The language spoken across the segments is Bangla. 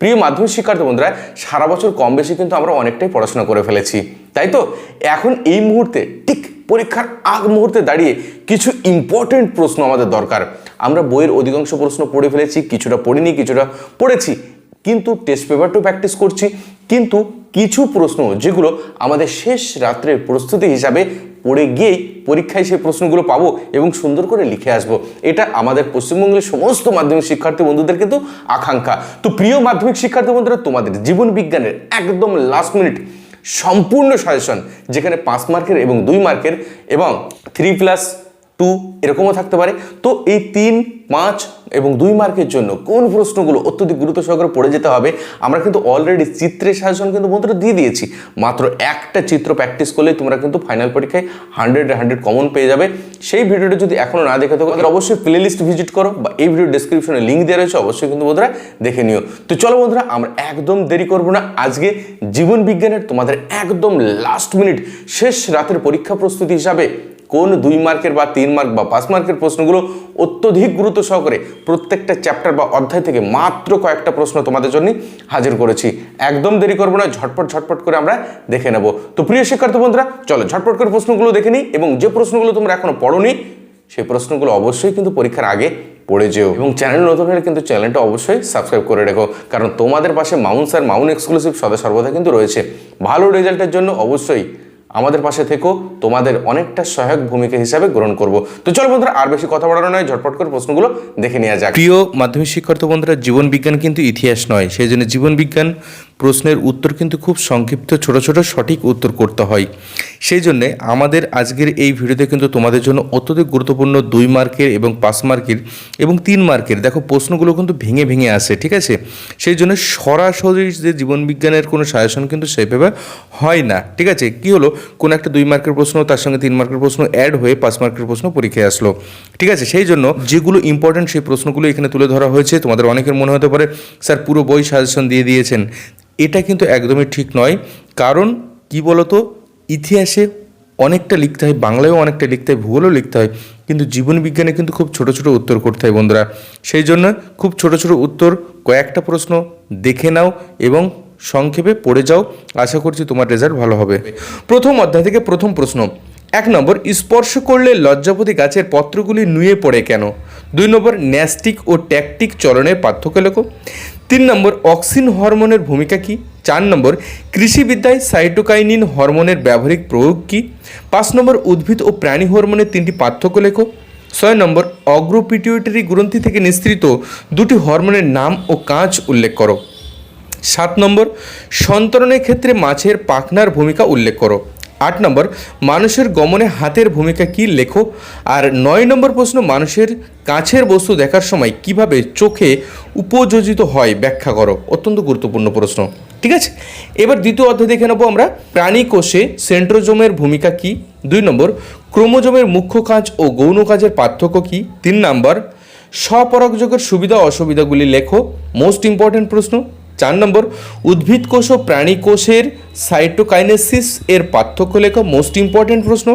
প্রিয় মাধ্যমিক শিক্ষার্থী বন্ধুরা, সারা বছর কম বেশি কিন্তু আমরা অনেকটাই পড়াশোনা করে ফেলেছি, তাই তো? এখন এই মুহূর্তে, ঠিক পরীক্ষার আগ মুহূর্তে দাঁড়িয়ে কিছু ইম্পর্টেন্ট প্রশ্ন আমাদের দরকার। আমরা বইয়ের অধিকাংশ প্রশ্ন পড়ে ফেলেছি, কিছুটা পড়িনি, কিছুটা পড়েছি। কিন্তু টেস্ট পেপারটাও প্র্যাকটিস করছি। কিন্তু কিছু প্রশ্ন যেগুলো আমাদের শেষ রাত্রের প্রস্তুতি হিসাবে পড়ে গিয়েই পরীক্ষায় সেই প্রশ্নগুলো পাবো এবং সুন্দর করে লিখে আসব। এটা আমাদের পশ্চিমবঙ্গের সমস্ত মাধ্যমিক শিক্ষার্থী বন্ধুদের কিন্তু আকাঙ্ক্ষা। তো প্রিয় মাধ্যমিক শিক্ষার্থী বন্ধুরা, তোমাদের জীবন বিজ্ঞানের একদম লাস্ট মিনিট সম্পূর্ণ সাজেশন যেখানে পাঁচ মার্কের এবং দুই মার্কের এবং থ্রি প্লাস টু এরকমও থাকতে পারে। তো এই তিন পাঁচ এবং দুই মার্কের জন্য কোন প্রশ্নগুলো অত্যধিক গুরুত্ব সহকারে পড়ে যেতে হবে, আমরা কিন্তু অলরেডি চিত্রের সাজেশন কিন্তু বন্ধুরা দিয়ে দিয়েছি। মাত্র একটা চিত্র প্র্যাকটিস করলে তোমরা কিন্তু ফাইনাল পরীক্ষায় হান্ড্রেড হান্ড্রেড কমন পেয়ে যাবে। সেই ভিডিওটা যদি এখনও না দেখে থাকো, তাহলে অবশ্যই প্লে লিস্ট ভিজিট করো বা এই ভিডিও ডিসক্রিপশনে লিঙ্ক দেওয়া রয়েছে, অবশ্যই কিন্তু বন্ধুরা দেখে নিও। তো চলো বন্ধুরা, আমরা একদম দেরি করব না। আজকে জীবন বিজ্ঞানের তোমাদের একদম লাস্ট মিনিট শেষ রাতের পরীক্ষা প্রস্তুতি হিসাবে কোন দুই মার্কের বা তিন মার্ক বা পাঁচ মার্কের প্রশ্নগুলো অত্যধিক গুরুত্ব সহকারে প্রত্যেকটা চ্যাপ্টার বা অধ্যায় থেকে মাত্র কয়েকটা প্রশ্ন তোমাদের জন্য হাজির করেছি। একদম দেরি করব না, ঝটপট ঝটপট করে আমরা দেখে নেব। তো প্রিয় শিক্ষার্থী বন্ধুরা, চলো ঝটপট করে প্রশ্নগুলো দেখে নিই এবং যে প্রশ্নগুলো তোমরা এখনও পড়োনি, সেই প্রশ্নগুলো অবশ্যই কিন্তু পরীক্ষার আগে পড়ে যেও। এবং চ্যানেল নতুন হলে কিন্তু চ্যানেলটা অবশ্যই সাবস্ক্রাইব করে রেখো, কারণ তোমাদের পাশে মাউন্ট স্যার মাউন্ট এক্সক্লুসিভ সদা সর্বদা কিন্তু রয়েছে। ভালো রেজাল্টের জন্য অবশ্যই আমাদের পাশে থেকেও তোমাদের অনেকটা সহায়ক ভূমিকা হিসাবে গ্রহণ করব। তো চলো বন্ধুরা, আর বেশি কথা বাড়ানো নয়, ঝটপট করে প্রশ্নগুলো দেখে নেওয়া যাক। প্রিয় মাধ্যমিক শিক্ষার্থী বন্ধুরা, জীবন বিজ্ঞান কিন্তু ইতিহাস নয়, সেই জন্য জীবন বিজ্ঞান প্রশ্নের উত্তর কিন্তু খুব সংক্ষিপ্ত, ছোট ছোট, সঠিক উত্তর করতে হয়। সেই জন্য আমাদের আজকের এই ভিডিওতে কিন্তু তোমাদের জন্য অত্যধিক গুরুত্বপূর্ণ দুই মার্কের এবং পাঁচ মার্কের এবং তিন মার্কের, দেখো প্রশ্নগুলো কিন্তু ভেঙে ভেঙে আসে, ঠিক আছে? সেই জন্য সরাসরি যে জীবনবিজ্ঞানের কোনো সাজেশন কিন্তু সেইভাবে হয় না, ঠিক আছে? কি হলো? কোনো একটা দুই মার্কের প্রশ্ন, তার সঙ্গে তিন মার্কের প্রশ্ন অ্যাড হয়ে পাঁচ মার্কের প্রশ্ন পরীক্ষায় আসলো, ঠিক আছে? সেই জন্য যেগুলো ইম্পর্টেন্ট সেই প্রশ্নগুলো এখানে তুলে ধরা হয়েছে, তোমাদের অনেকের মনে হতে পারে, স্যার পুরো বই সাজেশন দিয়ে দিয়েছেন। এটা কিন্তু একদমই ঠিক নয়। কারণ কি বলতো? ইতিহাসে অনেকটা লিখতে হয়, বাংলায়ও অনেকটা লিখতে হয়, ভূগোলও লিখতে হয়। কিন্তু জীবন বিজ্ঞানে কিন্তু খুব ছোট ছোট উত্তর করতে হয় বন্ধুরা। সেই জন্য খুব ছোট ছোট উত্তর, কয়েকটা প্রশ্ন দেখে নাও এবং সংক্ষেপে পড়ে যাও। আশা করছি তোমার রেজাল্ট ভালো হবে। প্রথম অধ্যায় থেকে প্রথম প্রশ্ন। এক নম্বর, স্পর্শ করলে লজ্জাপতি গাছের পত্রগুলি নুয়ে পড়ে কেন? দুই নম্বর, ন্যাস্টিক ও ট্যাকটিক চলনের পার্থক্য লেখো। তিন নম্বর অক্সিন হরমোনের ভূমিকা কী? চার নম্বর, কৃষিবিদ্যায় সাইটোকাইনিন হরমোনের ব্যবহারিক প্রয়োগ কী? পাঁচ নম্বর, উদ্ভিদ ও প্রাণী হরমোনের তিনটি পার্থক্য লেখো। ছয় নম্বর, অগ্রপিটিউটারি গ্রন্থি থেকে নিঃসৃত দুটি হরমোনের নাম ও কাজ উল্লেখ করো। সাত নম্বর, সন্তরণের ক্ষেত্রে মাছের পাখনার ভূমিকা উল্লেখ করো। আট নম্বর, মানুষের গমনে হাতের ভূমিকা কি লেখো? আর নয় নম্বর প্রশ্ন, মানুষের কাছের বস্তু দেখার সময় কীভাবে চোখে উপযোজিত হয় ব্যাখ্যা করো? অত্যন্ত গুরুত্বপূর্ণ প্রশ্ন। ঠিক আছে? এবার দ্বিতীয় অধ্যায় দেখে নেব আমরা। প্রাণী কোষে সেন্ট্রোজোমের ভূমিকা কি? দুই নম্বর, ক্রোমোজোমের মুখ্য কাজ ও গৌণ কাজের পার্থক্য কি? তিন নম্বর, স্বপরাগযোগের সুবিধা অসুবিধাগুলি লেখো। মোস্ট ইম্পর্ট্যান্ট প্রশ্ন চার নম্বর, উদ্ভিদ কোষ ও প্রাণী কোষের সাইটোকাইনেসিস এর পার্থক্য লেখো মোস্ট ইম্পর্ট্যান্ট প্রশ্ন।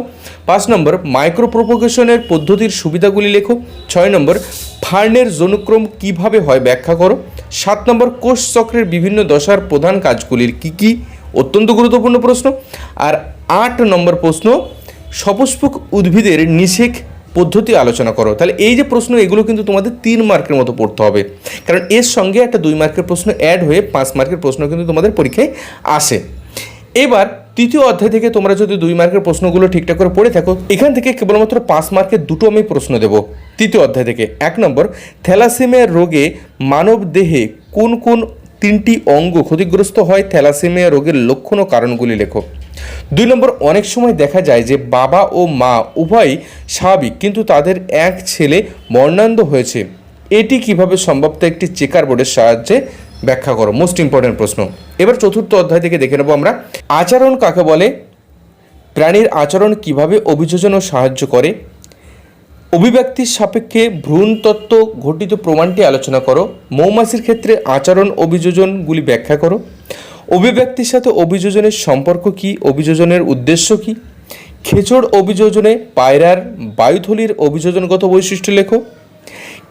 পাঁচ নম্বর মাইক্রোপ্রোপোগেশনের পদ্ধতির সুবিধাগুলি লেখো। ছয় নম্বর, ফার্নের জনুক্রম কীভাবে হয় ব্যাখ্যা করো। সাত নম্বর, কোষ চক্রের বিভিন্ন দশার প্রধান কাজগুলির কি কি? অত্যন্ত গুরুত্বপূর্ণ প্রশ্ন। আর আট নম্বর প্রশ্ন, সপুষ্পক উদ্ভিদের নিষেক পদ্ধতি আলোচনা করো। তাহলে এই যে প্রশ্ন, এগুলো কিন্তু তোমাদের তিন মার্কের মতো পড়তে হবে। কারণ এর সঙ্গে একটা দুই মার্কের প্রশ্ন অ্যাড হয়ে পাঁচ মার্কের প্রশ্ন কিন্তু তোমাদের পরীক্ষায় আসে। এবার তৃতীয় অধ্যায় থেকে তোমরা যদি দুই মার্কের প্রশ্নগুলো ঠিকঠাক করে পড়ে থাকো, এখান থেকে কেবলমাত্র পাঁচ মার্কের দুটো আমি প্রশ্ন দেবো তৃতীয় অধ্যায় থেকে। এক নম্বর, থ্যালাসেমিয়া রোগে মানব দেহে কোন কোন তিনটি অঙ্গ ক্ষতিগ্রস্ত হয়? থ্যালাসেমিয়া রোগের লক্ষণ ও কারণগুলি লেখো। দুই নম্বর, অনেক সময় দেখা যায় যে বাবা ও মা উভয়ই স্বাভাবিক, কিন্তু তাদের এক ছেলে মর্ণান্ধ হয়েছে। এটি কীভাবে সম্ভব তা একটি চেকার বোর্ডের সাহায্যে ব্যাখ্যা করো। মোস্ট ইম্পর্টেন্ট প্রশ্ন। এবার চতুর্থ অধ্যায় থেকে দেখে নেব আমরা। আচরণ কাকে বলে? প্রাণীর আচরণ কীভাবে অভিযোজন ও সাহায্য করে? অভিব্যক্তির সাপেক্ষে ভ্রূণতত্ত্ব ঘটিত প্রমাণটি আলোচনা করো। মৌমাছির ক্ষেত্রে আচরণ অভিযোজনগুলি ব্যাখ্যা করো। অভিব্যক্তির সাথে অভিযোজনের সম্পর্ক কি? অভিযোজনের উদ্দেশ্য কি? খেচড় অভিযোজনে পায়রার বায়ুথলির অভিযোজনগত বৈশিষ্ট্য লেখো।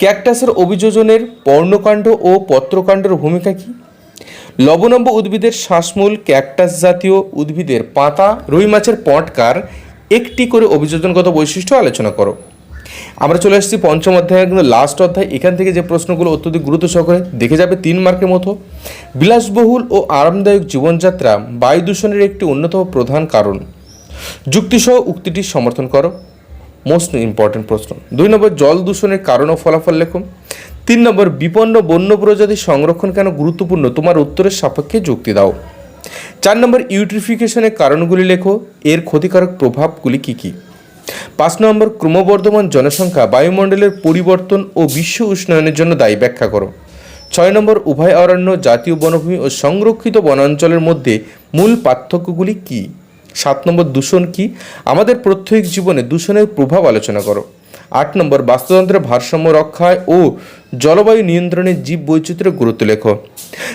ক্যাকটাসের অভিযোজনের পর্ণকাণ্ড ও পত্রকাণ্ডের ভূমিকা কী? লবণম্ব উদ্ভিদের শ্বাসমূল ক্যাকটাস জাতীয় উদ্ভিদের পাতা, রুই মাছের পটকার একটি করে অভিযোজনগত বৈশিষ্ট্য আলোচনা করো। আমরা চলে আসছি পঞ্চম অধ্যায় কিন্তু লাস্ট অধ্যায়। এখান থেকে যে প্রশ্নগুলো অত্যধিক গুরুত্ব সহকারে দেখে যাবে তিন মার্কের মতো। বিলাসবহুল ও আরামদায়ক জীবনযাত্রা বায়ু দূষণের একটি অন্যতম প্রধান কারণ। যুক্তিসহ উক্তিটি সমর্থন করো। মোস্ট ইম্পর্টেন্ট প্রশ্ন। দুই নম্বর, জল দূষণের কারণ ও ফলাফল লেখো। তিন নম্বর, বিপন্ন বন্য প্রজাতির সংরক্ষণ কেন গুরুত্বপূর্ণ? তোমার উত্তরের সাপেক্ষে যুক্তি দাও। চার নম্বর, ইউট্রিফিকেশনের কারণগুলি লেখো। এর ক্ষতিকারক প্রভাবগুলি কী কী? পাঁচ নম্বর ক্রমবর্ধমান জনসংখ্যা বায়ুমণ্ডলের পরিবর্তন ও বিশ্ব উষ্ণায়নের জন্য দায়ী, ব্যাখ্যা করো। ছয় নম্বর, উভয় অরণ্য জাতীয় বনভূমি ও সংরক্ষিত বনাঞ্চলের মধ্যে মূল পার্থক্যগুলি কী? সাত নম্বর, দূষণ কী? আমাদের প্রত্যেক জীবনে দূষণের প্রভাব আলোচনা করো। আট নম্বর, বাস্তুতন্ত্রের ভারসাম্য রক্ষায় ও জলবায়ু নিয়ন্ত্রণে জীব বৈচিত্র্যের গুরুত্ব লেখো।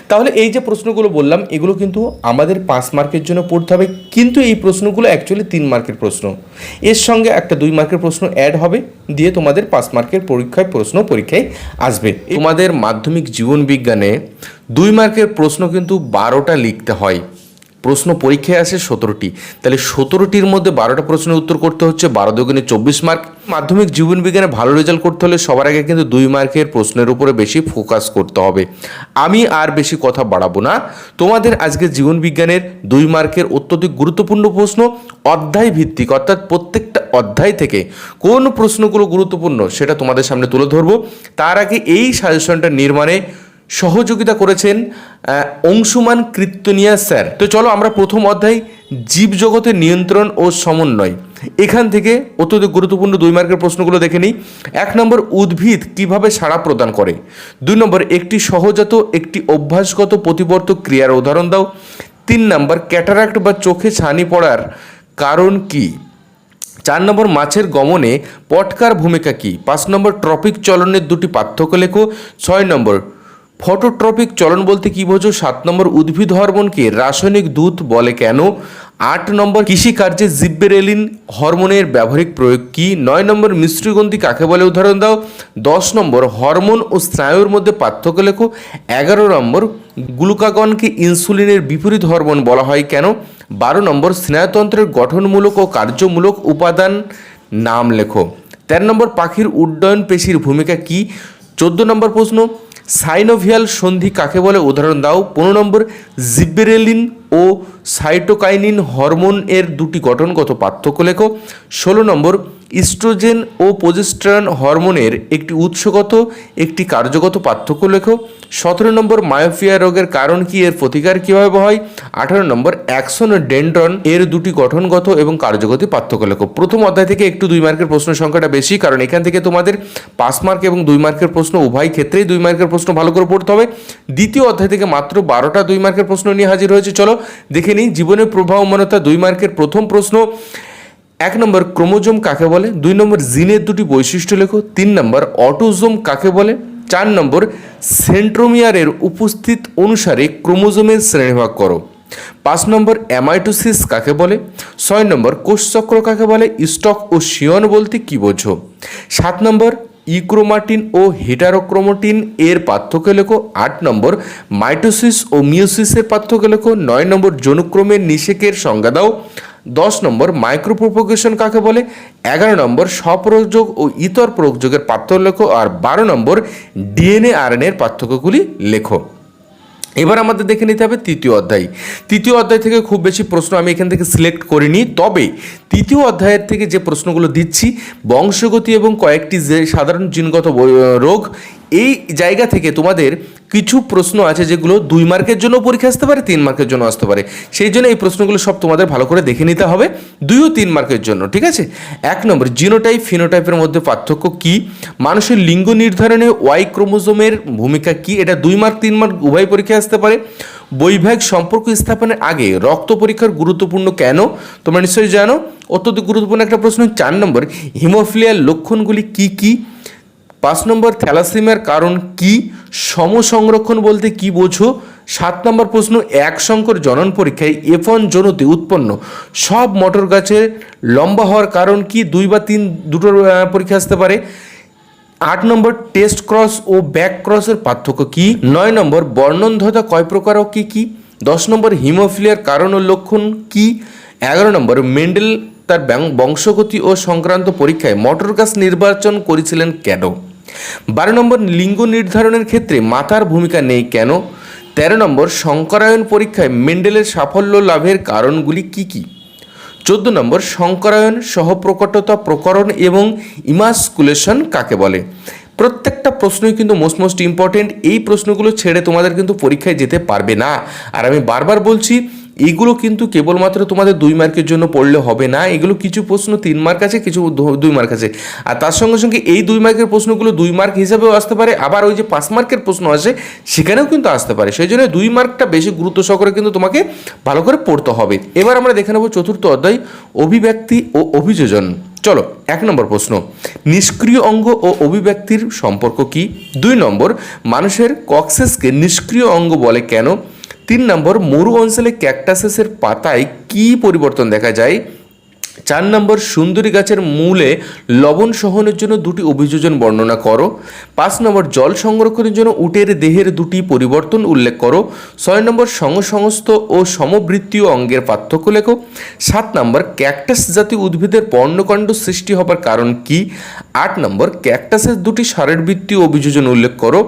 তাহলে এই যে প্রশ্নগুলো বললাম, এগুলো কিন্তু আমাদের পাঁচ মার্কের জন্য পড়তে হবে, কিন্তু এই প্রশ্নগুলো অ্যাকচুয়ালি তিন মার্কের প্রশ্ন। এর সঙ্গে একটা দুই মার্কের প্রশ্ন অ্যাড হবে, দিয়ে তোমাদের পাঁচ মার্কের পরীক্ষায়, প্রশ্ন পরীক্ষায় আসবে। তোমাদের মাধ্যমিক জীবন বিজ্ঞানে দুই মার্কের প্রশ্ন কিন্তু বারোটা লিখতে হয়। প্রশ্ন পরীক্ষায় আসে সতেরোটি। তাহলে সতেরোটির মধ্যে বারোটা প্রশ্নের উত্তর করতে হচ্ছে বারো দুগুণে চব্বিশ মার্ক। মাধ্যমিক জীবন বিজ্ঞানে ভালো রেজাল্ট করতে হলে সবার আগে কিন্তু দুই মার্কের প্রশ্নের উপরে বেশি ফোকাস করতে হবে। আমি আর বেশি কথা বাড়াবো না। তোমাদের আজকে জীবন বিজ্ঞানের দুই মার্কের অত্যধিক গুরুত্বপূর্ণ প্রশ্ন অধ্যায় ভিত্তিক, অর্থাৎ প্রত্যেকটা অধ্যায় থেকে কোন প্রশ্নগুলো গুরুত্বপূর্ণ সেটা তোমাদের সামনে তুলে ধরবো। তার আগে এই সাজেশনটা নির্মাণে সহযোগিতা করেছেন অংশুমান কীর্তনিয়া স্যার। তো চলো আমরা প্রথম অধ্যায় জীবজগতের নিয়ন্ত্রণ ও সমন্বয়। এখান থেকে অত্যধিক গুরুত্বপূর্ণ দুই মার্কের প্রশ্নগুলো দেখে নিই। এক নম্বর, উদ্ভিদ কীভাবে সাড়া প্রদান করে? দুই নম্বর, একটি সহজাত, একটি অভ্যাসগত প্রতিবর্তক ক্রিয়ার উদাহরণ দাও। তিন নম্বর, ক্যাটারাক্ট বা চোখে ছানি পড়ার কারণ কী? চার নম্বর, মাছের গমনে পটকার ভূমিকা কী? পাঁচ নম্বর, ট্রপিক চলনের দুটি পার্থক্য লেখো। ছয় নম্বর ফটোট্রপিক চলন বলতে কী বোঝো? সাত নম্বর উদ্ভিদ হরমোনকে রাসায়নিক দূত বলে কেন? আট নম্বর কৃষিকার্যে জিব্বেরেলিন হরমোনের ব্যবহারিক প্রয়োগ কী? নয় নম্বর মিশ্রগন্ধি কাকে বলে? উদাহরণ দাও। দশ নম্বর হরমোন ও স্নায়ুর মধ্যে পার্থক্য লেখো। এগারো নম্বর গ্লুকাগনকে ইনসুলিনের বিপরীত হরমোন বলা হয় কেন? বারো নম্বর স্নায়ুতন্ত্রের গঠনমূলক ও কার্যমূলক উপাদান নাম লেখো। তেরো নম্বর পাখির উড্ডয়ন পেশির ভূমিকা কী? চোদ্দ নম্বর প্রশ্ন সাইনোভিয়াল সন্ধি কাকে বলে? উদাহরণ দাও। পনেরো নম্বর জিব্বেরেলিন ও সাইটোকাইনিন হরমোন এর দুটি গঠনগত পার্থক্য লেখো। ষোলো নম্বর, ইস্ট্রোজেন ও প্রজেস্ট্রন হরমোনের একটি উৎসগত, একটি কার্যগত পার্থক্য লেখো। সতেরো নম্বর মায়োফিয়া রোগের কারণ কি, এর প্রতিকার কীভাবে হয়? আঠারো নম্বর, অ্যাকশন ও ডেন্ড্রন এর দুটি গঠনগত এবং কার্যগত পার্থক্য লেখো। প্রথম অধ্যায় থেকে একটু দুই মার্কের প্রশ্ন সংখ্যাটা বেশি, কারণ এখান থেকে তোমাদের পাঁচ মার্ক এবং দুই মার্কের প্রশ্ন উভয় ক্ষেত্রেই দুই মার্কের প্রশ্ন ভালো করে পড়তে হবে। দ্বিতীয় অধ্যায় থেকে মাত্র বারোটা দুই মার্কের প্রশ্ন নিয়ে হাজির হয়েছে। চলো দেখে নিই জীবনের প্রবাহমানতা দুই মার্কের প্রথম প্রশ্ন। এক নম্বর, ক্রোমোজোম কাকে বলে? দুই নম্বর, জিনের দুটি বৈশিষ্ট্য লেখো। তিন নম্বর, অটোজোম কাকে বলে? চার নম্বর, সেন্ট্রোমিয়ারের উপস্থিত অনুসারে ক্রোমোজোমের শ্রেণীভাগ করো। পাঁচ নম্বর, অ্যামাইটোসিস কাকে বলে? ছয় নম্বর, কোষচক্র কাকে বলে? স্টক ও শিয়ন বলতে কি বোঝো? সাত নম্বর ইক্রোমাটিন ও হেটারোক্রোমোটিন এর পার্থক্য লেখো আট নম্বর। মাইটোসিস ও মিওসিসের পার্থক্য লেখো নয় নম্বর। জনুক্রমের নিষেকের সংজ্ঞা দাও। দশ নম্বর, মাইক্রোপ্রোপোগেশন কাকে বলে? এগারো নম্বর স্বপ্রযোগ ও ইতর প্রযোগের পার্থক্য লেখো। আর বারো নম্বর, ডিএনএ আরএনএর পার্থক্যগুলি লেখো। এবার আমাদের দেখে নিতে হবে তৃতীয় অধ্যায়। তৃতীয় অধ্যায় থেকে খুব বেশি প্রশ্ন আমি এখান থেকে সিলেক্ট করিনি, তবে তৃতীয় অধ্যায়ের থেকে যে প্রশ্নগুলো দিচ্ছি, বংশগতি এবং কয়েকটি যে সাধারণ জিনগত রোগ এই জায়গা থেকে তোমাদের কিছু প্রশ্ন আছে যেগুলো দুই মার্কের জন্য পরীক্ষা আসতে পারে, তিন মার্কের জন্য আসতে পারে। সেই জন্য এই প্রশ্নগুলো সব তোমাদের ভালো করে দেখে নিতে হবে, দুই ও তিন মার্কের জন্য, ঠিক আছে? এক নম্বর, জিনোটাইপ, ফিনোটাইপের মধ্যে পার্থক্য কি? মানুষের লিঙ্গ নির্ধারণে ওয়াই ক্রোমোজোমের ভূমিকা কি? এটা দুই মার্ক, তিন মার্ক উভয় পরীক্ষায় আসতে পারে। বৈবাহিক সম্পর্ক স্থাপনের আগে রক্ত পরীক্ষার গুরুত্বপূর্ণ কেন? তোমরা নিশ্চয়ই জানো। অত্যন্ত গুরুত্বপূর্ণ একটা প্রশ্ন, চার নম্বর, হিমোফিলিয়ার লক্ষণগুলি কি কি? পাঁচ নম্বর থ্যালাসিমিয়ার কারণ কি? সমসংরক্ষণ বলতে কি বোঝো? সাত নম্বর প্রশ্ন, এক সংকর জনন পরীক্ষায় এফন জনতে উৎপন্ন। সব মটর গাছের লম্বা হওয়ার কারণ কি? দুই বা তিন দুটোর পরীক্ষা আসতে পারে। আট নম্বর, টেস্ট ক্রস ও ব্যাক ক্রসের পার্থক্য কি? নয় নম্বর, বর্ণনধতা কয় প্রকার কি কি? দশ নম্বর, হিমোফিলিয়ার কারণ ও লক্ষণ কি? এগারো নম্বর, মেন্ডেল তার বংশগতি ও সংক্রান্ত পরীক্ষায় মটর গাছ নির্বাচন করেছিলেন কেন? বারো নম্বর লিঙ্গ নির্ধারণের ক্ষেত্রে মাতার ভূমিকা নেই কেন? তেরো নম্বর শঙ্করায়ন পরীক্ষায় মেন্ডেলের সাফল্য লাভের কারণগুলি কি কী? চোদ্দ নম্বর শঙ্করায়ন সহপ্রকটতা প্রকরণ এবং ইমাসকুলেশন কাকে বলে? প্রত্যেকটা প্রশ্নই কিন্তু মোস্ট মোস্ট ইম্পর্টেন্ট এই প্রশ্নগুলো ছেড়ে তোমাদের কিন্তু পরীক্ষায় যেতে পারবে না। আর আমি বারবার বলছি এইগুলো কিন্তু কেবলমাত্র তোমাদের দুই মার্কের জন্য পড়লে হবে না। এগুলো কিছু প্রশ্ন তিন মার্ক আছে, কিছু দুই মার্ক আছে। আর তার সঙ্গে সঙ্গে এই দুই মার্কের প্রশ্নগুলো দুই মার্ক হিসাবেও আসতে পারে, আবার ওই যে পাঁচ মার্কের প্রশ্ন আসে সেখানেও কিন্তু আসতে পারে। সেই জন্য দুই মার্কটা বেশি গুরুত্ব সহকারে কিন্তু তোমাকে ভালো করে পড়তে হবে। এবার আমরা দেখে নেব চতুর্থ অধ্যায়, অভিব্যক্তি ও অভিযোজন। চলো, এক নম্বর প্রশ্ন। নিষ্ক্রিয় অঙ্গ ও অভিব্যক্তির সম্পর্ক কি? দুই নম্বর, মানুষের কক্সেসকে নিষ্ক্রিয় অঙ্গ বলে কেন? তিন নম্বর মরু অঞ্চলে ক্যাকটাসেসের পাতায় কি পরিবর্তন দেখা যায়? চার নম্বর সুন্দরী গাছের মূলে লবণ সহনের জন্য দুটি অভিযোজন বর্ণনা করো। পাঁচ নম্বর জল সংরক্ষণের জন্য উটের দেহের দুটি পরিবর্তন উল্লেখ করো। ছয় নম্বর সংসমস্ত ও সমবৃত্তীয় অঙ্গের পার্থক্য লেখো। সাত নম্বর ক্যাকটাস জাতীয় উদ্ভিদের পর্ণকাণ্ড সৃষ্টি হবার কারণ কি? আট নম্বর ক্যাকটাসের দুটি শারীরবৃত্তীয় অভিযোজন উল্লেখ করো।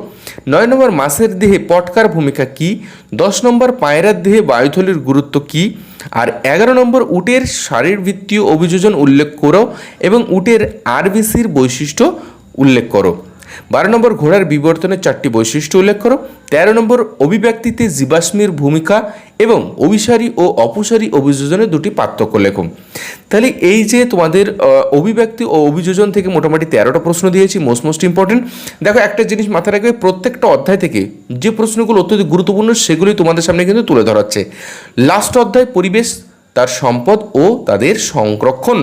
নয় নম্বর মাছের দেহে পটকার ভূমিকা কি? দশ নম্বর পায়রার দেহে বায়ুথলির গুরুত্ব কি? আর এগারো নম্বর উটের শারীরবৃত্তীয় অভিযোজন উল্লেখ করো এবং উটের আরবিসির বৈশিষ্ট্য উল্লেখ করো। বারো নম্বর ঘোড়ার বিবর্তনের চারটি বৈশিষ্ট্য উল্লেখ করো। তেরো নম্বর অভিব্যক্তিতে জীবাশ্মীর ভূমিকা এবং অভিসারী ও অপসারী অভিযোজনের দুটি পার্থক্য লেখো। তাহলে এই যে তোমাদের অভিব্যক্তি ও অভিযোজন থেকে মোটামুটি তেরোটা প্রশ্ন দিয়েছি মোস্ট মোস্ট ইম্পর্টেন্ট দেখো, একটা জিনিস মাথায় রাখবে, প্রত্যেকটা অধ্যায় থেকে যে প্রশ্নগুলো অত্যধিক গুরুত্বপূর্ণ সেগুলি তোমাদের সামনে কিন্তু তুলে ধরাচ্ছে। লাস্ট অধ্যায়, পরিবেশ, তার সম্পদ ও তাদের সংরক্ষণ।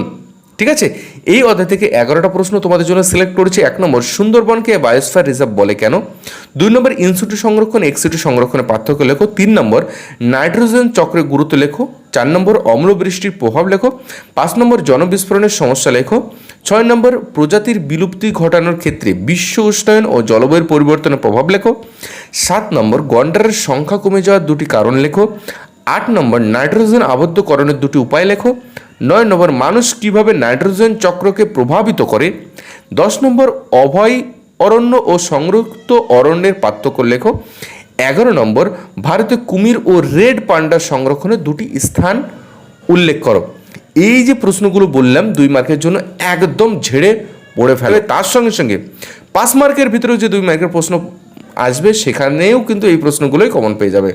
ঠিক আছে? এই অধ্যায় থেকে এগারোটা প্রশ্ন তোমাদের জন্য সিলেক্ট করেছি। এক নম্বর, সুন্দরবনকে বায়োস্ফিয়ার রিজার্ভ বলে কেন? দুই নম্বর ইনসিটু সংরক্ষণ এক্সিটু সংরক্ষণের পার্থক্য লেখো। তিন নম্বর নাইট্রোজেন চক্রের গুরুত্ব লেখো। চার নম্বর অম্ল বৃষ্টির প্রভাব লেখো। পাঁচ নম্বর, জনবিস্ফোরণের সমস্যা লেখো। ছয় নম্বর, প্রজাতির বিলুপ্তি ঘটানোর ক্ষেত্রে বিশ্ব উষ্ণায়ন ও জলবায়ুর পরিবর্তনের প্রভাব লেখো। সাত নম্বর, গন্ডারের সংখ্যা কমে যাওয়ার দুটি কারণ লেখো। আট নম্বর, নাইট্রোজেন আবদ্ধকরণের দুটি উপায় লেখো। নয় নম্বর মানুষ কীভাবে নাইট্রোজেন চক্রকে প্রভাবিত করে? দশ নম্বর অভয় অরণ্য ও সংরক্ষিত অরণ্যের পার্থক্য লেখো। এগারো নম্বর ভারতে কুমির ও রেড পান্ডা সংরক্ষণের দুটি স্থান উল্লেখ করো। এই যে প্রশ্নগুলো বললাম দুই মার্কের জন্য একদম ঝেড়ে পড়ে ফেলে। তার সঙ্গে সঙ্গে পাঁচ মার্কের ভিতরেও যে দুই মার্কের প্রশ্ন আসবে সেখানেও কিন্তু এই প্রশ্নগুলোই কমন পেয়ে যাবে।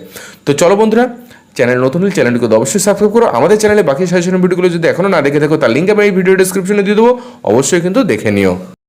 তো চলো বন্ধুরা চ্যানেল নতুন হলে চ্যানেলটিকে অবশ্যই সাবস্ক্রাইব করো। আমাদের চ্যানেলে বাকি সাজেশন ভিডিওগুলো যদি এখনও না দেখে থাকো, তার লিঙ্ক আমি এই ভিডিও ডিসক্রিপশনে দিয়ে দেবো। অবশ্যই কিন্তু দেখে নিও।